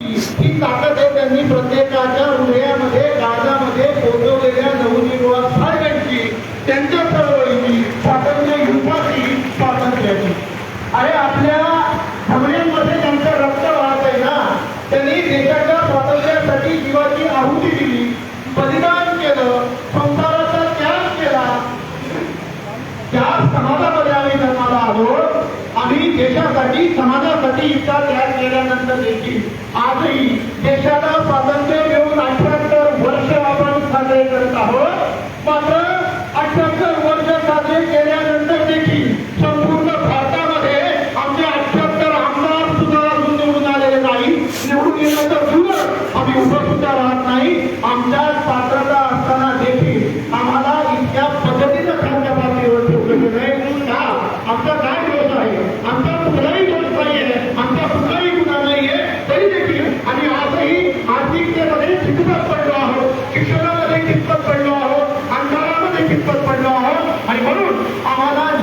ही ताकद आहे त्यांनी प्रत्येकाच्या हृदयामध्ये काळजामध्ये पोहोचवलेल्या नवनिर्वाळ फायद्यांची त्यांच्या चळवळीची स्वातंत्र्य युद्धाची स्वातंत्र्याची अरे आपल्या भमऱ्यांमध्ये त्यांचं रक्त वाहत आहे ना? त्यांनी देशाच्या स्वातंत्र्यासाठी जीवाची आहुती दिली बलिदान केलं संसाराचा त्याग केला. त्या समाजामध्ये आम्ही देशासाठी समाजासाठी इतका त्याग केल्यानंतर देखील आजही देशाला स्वातंत्र्य देऊन अठ्याहत्तर वर्ष आपण साजरे करत आहोत. मात्र अठ्याहत्तर वर्ष साजरे केल्यानंतर देखील संपूर्ण भारतामध्ये आमचे अठ्याहत्तर आमदार सुद्धा अजून निवडून आलेले नाही निवडून गेल्यानंतर तर आम्ही उभं सुद्धा राहत नाही आमच्या पात्रता असताना देखील आम्हाला इतक्या पद्धतीनं खालच्या पातळीवर ठेवलं गेलंय का आमचा काय दोष आहे आमचा कुठलाही दोष नाहीये आमचा कुठलाही गुन्हा नाहीये तरी देखील आम्ही आजही आर्थिकतेमध्ये कितपत पडलो आहोत शिक्षणामध्ये कितपत पडलो आहोत अंधारामध्ये कितपत पडलो आहोत? आणि म्हणून आम्हाला